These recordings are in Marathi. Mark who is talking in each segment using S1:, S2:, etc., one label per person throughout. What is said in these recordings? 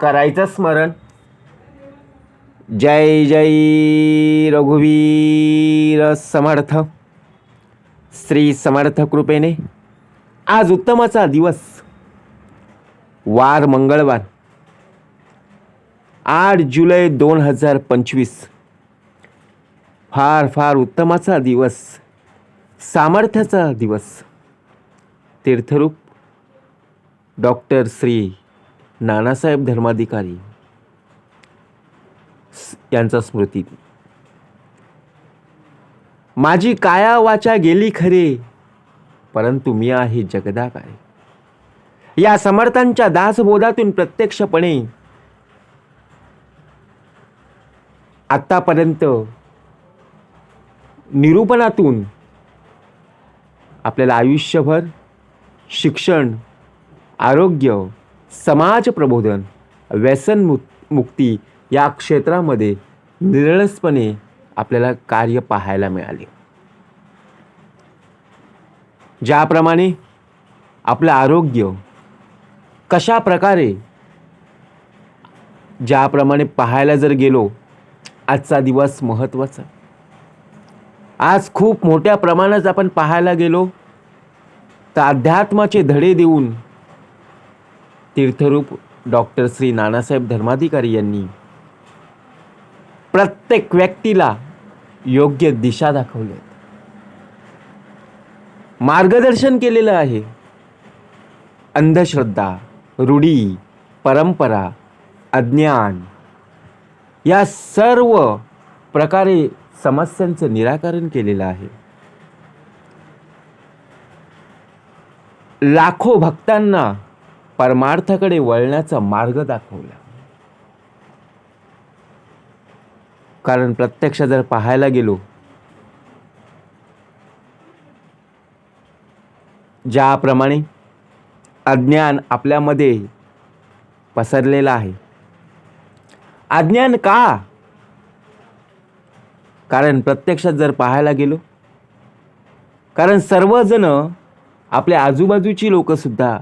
S1: करायचं स्मरण. जय जय रघुवीर समर्थ. श्री समर्थ कृपेने आज उत्तमाचा दिवस. वार मंगळवार. आठ जुलै दोन हजार पंचवीस. फार फार उत्तमाचा दिवस. सामर्थ्याचा दिवस. तीर्थरूप डॉक्टर श्री नानासाहेब धर्माधिकारी यांचा स्मृती. माझी काया वाचा गेली खरे परंतु मी आहे जगदाकारे. या समर्थांच्या दासबोधातून प्रत्यक्षपणे आत्तापर्यंत निरूपणातून आपल्याला आयुष्यभर शिक्षण आरोग्य समाज प्रबोधन व्यसन मु मुक्ती या क्षेत्रामध्ये निरळसपणे आपल्याला कार्य पाहायला मिळाले. ज्याप्रमाणे आपलं आरोग्य कशा प्रकारे ज्याप्रमाणे पाहायला जर गेलो आजचा दिवस महत्त्वाचा. आज खूप मोठ्या प्रमाणात आपण पाहायला गेलो तर अध्यात्माचे धडे देऊन तीर्थरूप डॉक्टर श्री नानासाहेब धर्माधिकारी यांनी प्रत्येक व्यक्तीला योग्य दिशा दाखवली मार्गदर्शन केलेलं आहे. अंधश्रद्धा रूढी परंपरा अज्ञान या सर्व प्रकारे समस्यांचं निराकरण केलेलं आहे. लाखो भक्तांना परमार्थाकडे वळण्याचा मार्ग दाखवला. कारण प्रत्यक्ष जर पाहायला गेलो ज्याप्रमाणे अज्ञान आपल्यामध्ये पसरलेलं आहे. अज्ञान का? कारण प्रत्यक्षात जर पाहायला गेलो कारण सर्वजण आपल्या आजूबाजूची लोकंसुद्धा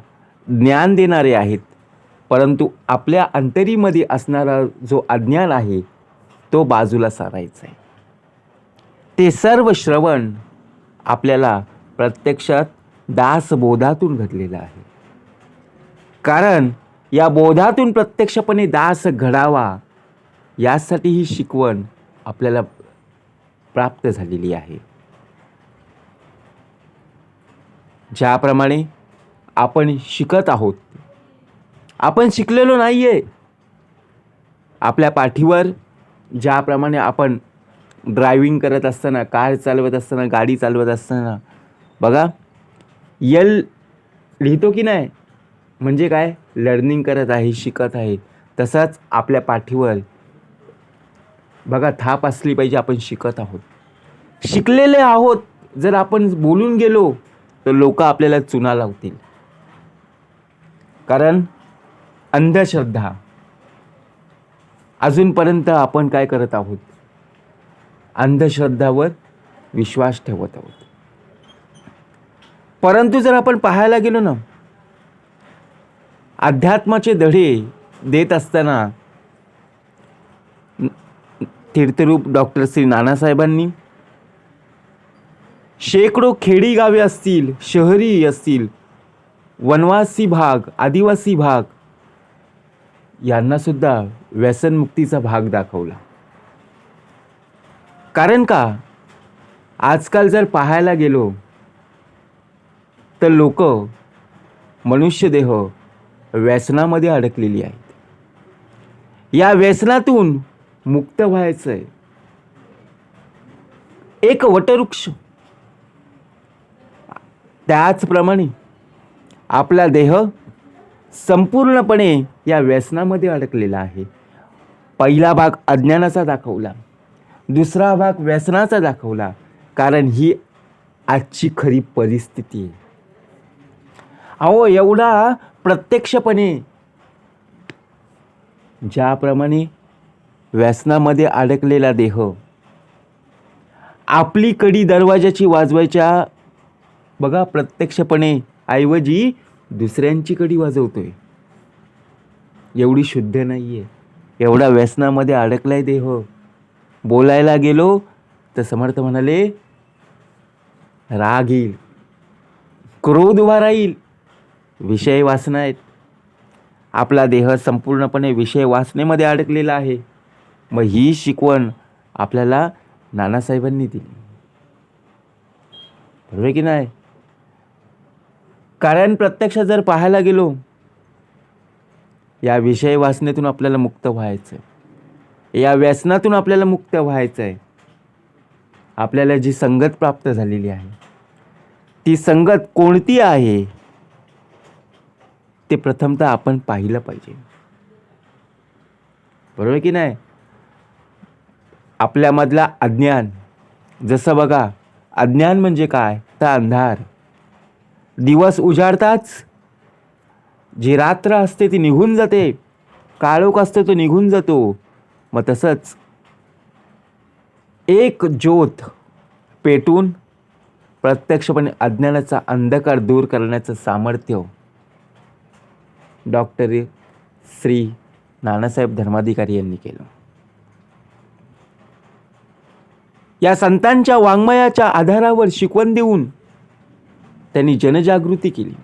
S1: ज्ञान देणारे आहेत. परंतु आपल्या अंतरीमध्ये असणारा जो अज्ञान आहे तो बाजूला सारायचा आहे. ते सर्व श्रवण आपल्याला प्रत्यक्षात दासबोधातून घडलेलं आहे. कारण या बोधातून प्रत्यक्षपणे दास घडावा यासाठी ही शिकवण आपल्याला प्राप्त झालेली आहे. ज्याप्रमाणे आपण शिकत आहोत. आपण शिकलेलो नाही आहे आपल्या पाठीवर ज्याप्रमाणे आपण ड्रायव्हिंग करत असताना कार चालवत असताना गाडी चालवत असताना बघा यल लिहितो की नाही? म्हणजे काय? लर्निंग करत आहे शिकत आहे. तसाच आपल्या पाठीवर बघा थाप असली पाहिजे आपण शिकत आहोत. शिकलेले आहोत. जर आपण बोलून गेलो तर लोक आपल्याला चुना लावतील. कारण अंधश्रद्धा. अजूनपर्यंत आपण काय करत आहोत? अंधश्रद्धावर विश्वास ठेवत आहोत. परंतु जर आपण पाहायला गेलो ना अध्यात्माचे धडे देत असताना तीर्थरूप डॉक्टर श्री नानासाहेबांनी शेकडो खेडी गावे असतील शहरी असतील वनवासी भाग आदिवासी भाग. यांना सुद्धा व्यसनमुक्तीचा भाग दाखवला. कारण का? आजकाल जर पाहायला गेलो तर लोक मनुष्यदेह व्यसनामध्ये अडकलेली आहेत. या व्यसनातून मुक्त व्हायचं आहे एक वटवृक्ष. त्याचप्रमाणे आपला देह संपूर्णपणे या व्यसनामध्ये अडकलेला आहे. पहिला भाग अज्ञानाचा दाखवला. दुसरा भाग व्यसनाचा दाखवला. कारण ही आजची खरी परिस्थिती आहे. अहो एवढा प्रत्यक्षपणे ज्याप्रमाणे व्यसनामध्ये अडकलेला देह आपली कडी दरवाजाची वाजवायच्या बघा प्रत्यक्षपणे ऐवजी दुसऱ्यांची कडी वाजवतोय. एवढी शुद्ध नाही आहे एवढा व्यसनामध्ये अडकलाय देह. बोलायला गेलो तर समर्थ म्हणाले राग येईल. क्रोध उभा राहील विषय वासना आहेत. आपला देह संपूर्णपणे विषय वासनेमध्ये अडकलेला आहे. मग ही शिकवण आपल्याला नानासाहेबांनी दिली. बरोबर आहे की नाही? कारण प्रत्यक्ष जर पाहायला गेलो या विषय वासनेतून आपल्याला मुक्त व्हायचं आहे या व्यसनातून आपल्याला मुक्त व्हायचं आहे आपल्याला जी संगत प्राप्त झालेली आहे ती संगत कोणती आहे ते प्रथमतः आपण पाहिलं पाहिजे. बरोबर आहे की नाही? आपल्यामधला अज्ञान जसं बघा अज्ञान म्हणजे काय? तर अंधार. दिवस उजाडताच. जी रात्र असते ती निघून जाते. काळोख असते तो निघून जातो. मग तसंच एक ज्योत पेटून प्रत्यक्षपणे अज्ञानाचा अंधकार दूर करण्याचं सामर्थ्य हो. डॉक्टर श्री नानासाहेब धर्माधिकारी यांनी केलं. या संतांच्या वाङ्मयाच्या आधारावर शिकवण देऊन त्यांनी जनजागृती केली.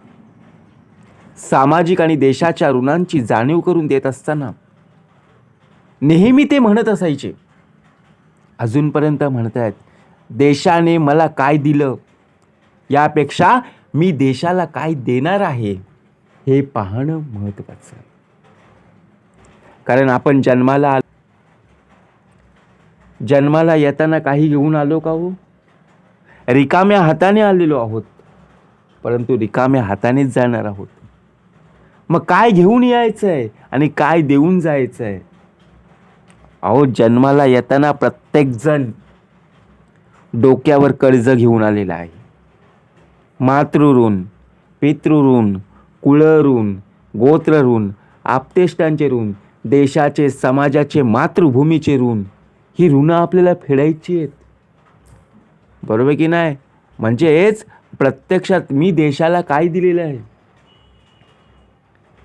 S1: सामाजिक आणि देशाच्या ऋणांची जाणीव करून देत असताना नेहमी ते म्हणत असायचे. अजूनपर्यंत म्हणतायत देशाने मला काय दिलं? यापेक्षा मी देशाला काय देणार आहे? हे पाहणं महत्त्वाचं कारण आपण जन्माला आलो. जन्माला येताना काही घेऊन आलो का हो? रिकाम्या हाताने आलेलो आहोत. परंतु रिकाम्या हातानेच जाणार आहोत. मग काय घेऊन यायचं आहे आणि काय देऊन जायचं आहे अहो जन्माला येताना प्रत्येकजण डोक्यावर कर्ज घेऊन आलेला आहे. मातृऋण पितृऋण कुळऋण गोत्रऋण आपतेष्टांचे ऋण देशाचे समाजाचे मातृभूमीचे ऋण ही ऋणं आपल्याला फेडायची आहेत. बरोबर की नाही? म्हणजेच प्रत्यक्षात मी देशाला काय दिलेलं आहे?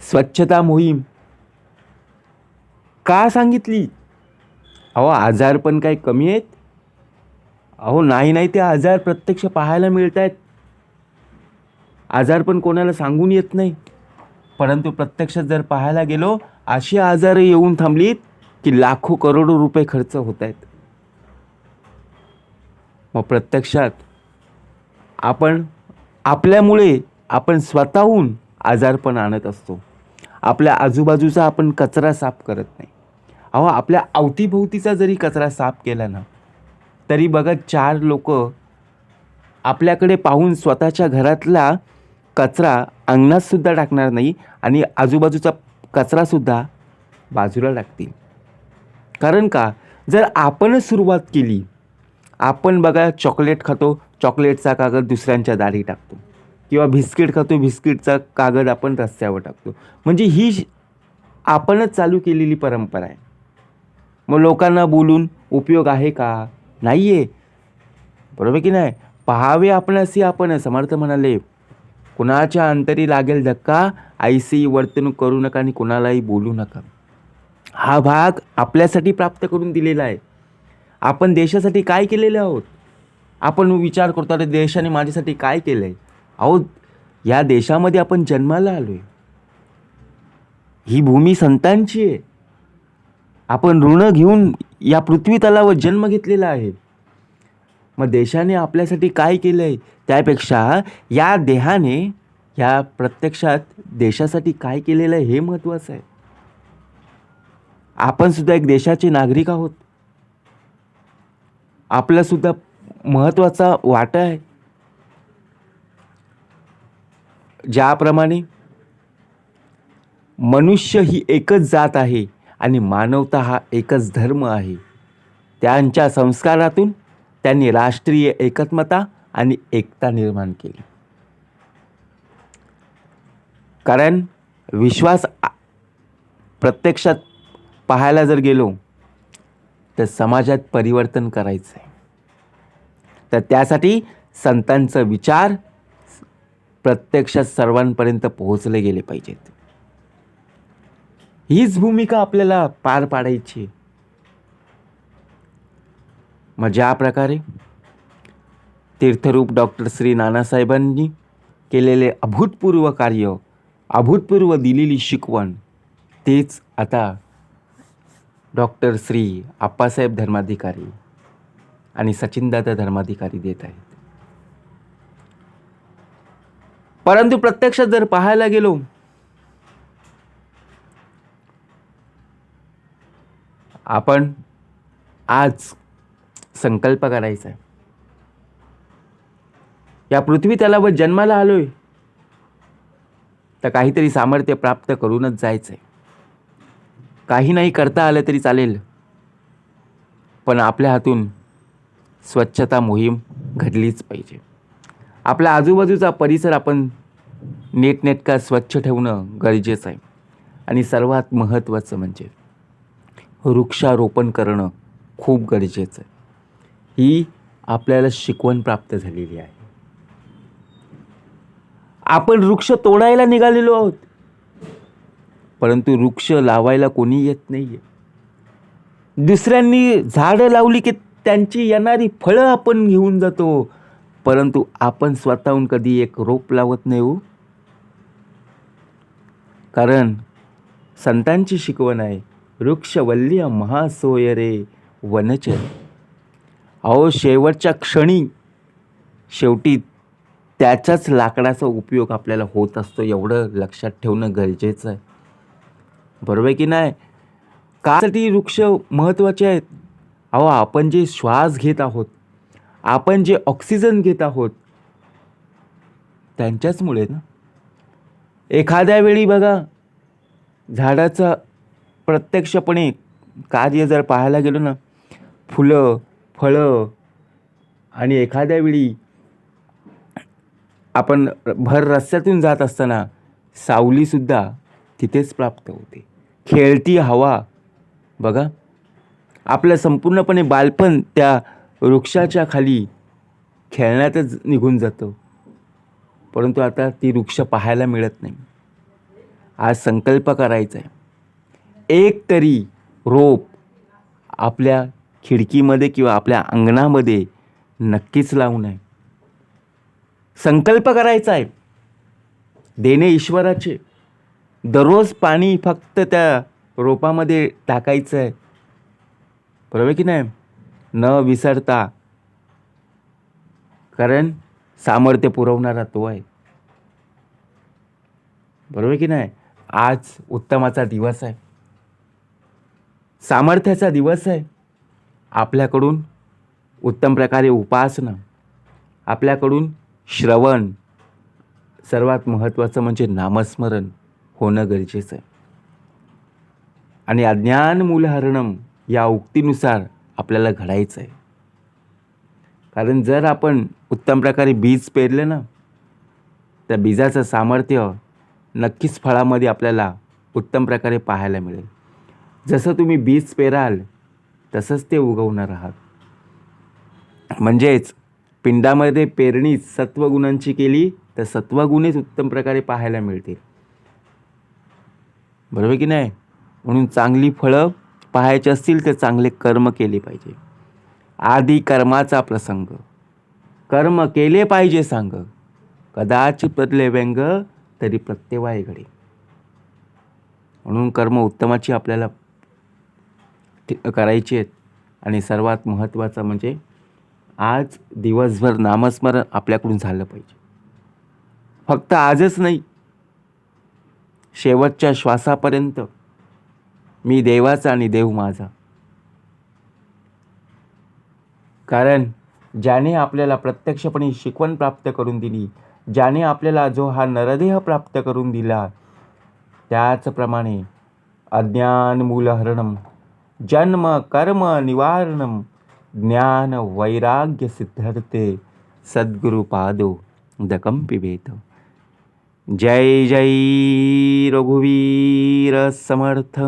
S1: स्वच्छता मोहीम. का सांगितली? अहो आजार पण काय कमी आहेत. अहो नाही नाही ते आजार प्रत्यक्ष पाहायला मिळत आहेत आजार पण कोणाला सांगून येत नाही. परंतु प्रत्यक्षात जर पाहायला गेलो अशी आजार येऊन थांबलीत की लाखो करोडो रुपये खर्च होत आहेत मग प्रत्यक्षात आपण आपल्यामुळे आपण स्वतःहून आजारपण आणत असतो. आपल्या आजूबाजूचा आपण कचरा साफ करत नाही. अहो आपल्या अवतीभोवतीचा जरी कचरा साफ केला ना तरी बघा चार लोक आपल्याकडे पाहून स्वतःच्या घरातला कचरा अंगणातसुद्धा टाकणार नाही आणि आजूबाजूचा कचरासुद्धा बाजूला टाकतील. कारण का? जर आपणच सुरुवात केली आपण बघा चॉकलेट खातो चॉकलेटचा कागद दुसऱ्यांच्या दारी टाकतो. किंवा बिस्किट खातो बिस्किटचा कागद आपण रस्त्यावर टाकतो. म्हणजे ही आपणच चालू केलेली परंपरा आहे. मग लोकांना बोलून उपयोग आहे का? नाही आहे बरोबर की नाही? पहावे आपण असे आपण समर्थ म्हणाले. कुणाच्या अंतरी लागेल धक्का? आईसी वर्तणूक करू नका आणि कुणालाही बोलू नका. हा भाग आपल्यासाठी प्राप्त करून दिलेला आहे. आपण देशासाठी काय केलेलं आहोत? आपण विचार करतो अरे देशाने माझ्यासाठी काय केलं आहे अहो या देशामध्ये आपण जन्माला आलो आहे ही भूमी संतांची आहे. आपण ऋण घेऊन या पृथ्वी तलावर जन्म घेतलेला आहे. मग देशाने आपल्यासाठी काय केलं आहे त्यापेक्षा या देहाने ह्या प्रत्यक्षात देशासाठी काय केलेलं आहे हे महत्त्वाचं आहे. आपण सुद्धा एक देशाचे नागरिक आहोत. आपल्यासुद्धा महत्त्वाचा वाटा आहे. ज्याप्रमाणे मनुष्य ही एकच जात आहे आणि मानवता हा एकच धर्म आहे. त्यांच्या संस्कारातून त्यांनी राष्ट्रीय एकत्मता आणि एकता निर्माण केली. कारण विश्वास प्रत्यक्षात पाहायला जर गेलो तर समाजात परिवर्तन करायचं आहे तर त्यासाठी संतांचं विचार प्रत्यक्षात सर्वांपर्यंत पोहोचले गेले पाहिजेत. हीच भूमिका आपल्याला पार पाडायची. म्हणजे मग ज्या प्रकारे तीर्थरूप डॉक्टर श्री नानासाहेबांनी केलेले अभूतपूर्व कार्य अभूतपूर्व दिलेली शिकवण तेच आता डॉक्टर श्री आप्पासाहेब धर्माधिकारी आणि सचिनदादा धर्माधिकारी देत आहेत. परंतु प्रत्यक्षात जर पाहायला गेलो आपण आज संकल्प करायचा आहे. या पृथ्वी तलावर जन्माला आलोय तर काहीतरी सामर्थ्य प्राप्त करूनच जायचं आहे काही नाही करता आलं तरी चालेल पण आपल्या हातून स्वच्छता मोहीम घडलीच पाहिजे. आपल्या आजूबाजूचा परिसर आपण नीटनेटका स्वच्छ ठेवणं गरजेचं आहे. आणि सर्वात महत्त्वाचं म्हणजे वृक्षारोपण करणं खूप गरजेचं आहे. ही आपल्याला शिकवण प्राप्त झालेली आहे. आपण वृक्ष तोडायला निघालेलो आहोत. परंतु वृक्ष लावायला कोणी येत नाही आहे दुसऱ्यांनी झाडं लावली की त्यांची येणारी फळं आपण घेऊन जातो. परंतु आपण स्वतःहून कधी एक रोप लावत नाही हो. कारण संतांची शिकवण आहे वृक्षवल्य महासोय रे वनचर. अहो शेवटच्या क्षणी शेवटी त्याच्याच लाकडाचा उपयोग आपल्याला होत असतो एवढं लक्षात ठेवणं गरजेचं आहे. बरोबर आहे की नाही? कासाठी वृक्ष महत्त्वाचे आहेत. अहो आपण जे श्वास घेत आहोत आपण जे ऑक्सिजन घेत आहोत त्यांच्याचमुळे ना? एखाद्या वेळी बघा झाडाचं प्रत्यक्षपणे कार्य जर पाहायला गेलो ना फुलं फळं आणि एखाद्या वेळी आपण भर रस्त्यातून जात असताना सावलीसुद्धा तिथेच प्राप्त होते. खेळती हवा बघा आपलं संपूर्णपणे बालपण त्या वृक्षाच्या खाली खेळण्यातच निघून जातं. परंतु आता ती वृक्ष पाहायला मिळत नाही. आज संकल्प करायचा आहे एक तरी रोप आपल्या खिडकीमध्ये किंवा आपल्या अंगणामध्ये नक्कीच लावू नये. संकल्प करायचा आहे देणे ईश्वराचे. दररोज पाणी फक्त त्या रोपामध्ये टाकायचं आहे बरोबर की नाही? न विसरता. कारण सामर्थ्य पुरवणारा तो आहे. बरोबर की नाही? आज उत्तमाचा दिवस आहे. सामर्थ्याचा दिवस आहे. आपल्याकडून उत्तम प्रकारे उपासना आपल्याकडून श्रवण सर्वात महत्त्वाचं म्हणजे नामस्मरण होणं गरजेचं आहे. आणि अज्ञान मूलहरणम या उक्तीनुसार आपल्याला घडायचं आहे कारण जर आपण उत्तम प्रकारे बीज पेरले ना त्या बीजाचं सामर्थ्य नक्कीच फळामध्ये आपल्याला उत्तम प्रकारे पाहायला मिळेल. जसं तुम्ही बीज पेराल तसंच ते उगवणार आहात. म्हणजेच पिंडामध्ये पेरणी सत्वगुणांची केली तर सत्वगुणेच उत्तम प्रकारे पाहायला मिळतील. बरोबर की नाही? म्हणून चांगली फळं पाहायचे असतील तर चांगले कर्म केले पाहिजे. आधी कर्माचा प्रसंग. कर्म केले पाहिजे सांग. कदाचित बदले व्यंग तरी प्रत्यवाय घडे. म्हणून कर्म उत्तमाची आपल्याला करायची आहेत. आणि सर्वात महत्त्वाचं म्हणजे आज दिवसभर नामस्मरण आपल्याकडून झालं पाहिजे. फक्त आजच नाही. शेवटच्या श्वासापर्यंत मी देवाचा आणि देव माझा. कारण ज्याने आपल्याला प्रत्यक्षपणे शिकवण प्राप्त करून दिली ज्याने आपल्याला जो हा नरदेह प्राप्त करून दिला त्याचप्रमाणे अज्ञान मूलहरणम जन्म कर्म निवारणम ज्ञान वैराग्य सिद्धार्थे सद्गुरु पादो दकम पिबेत जय जय रघुवीर समर्थ।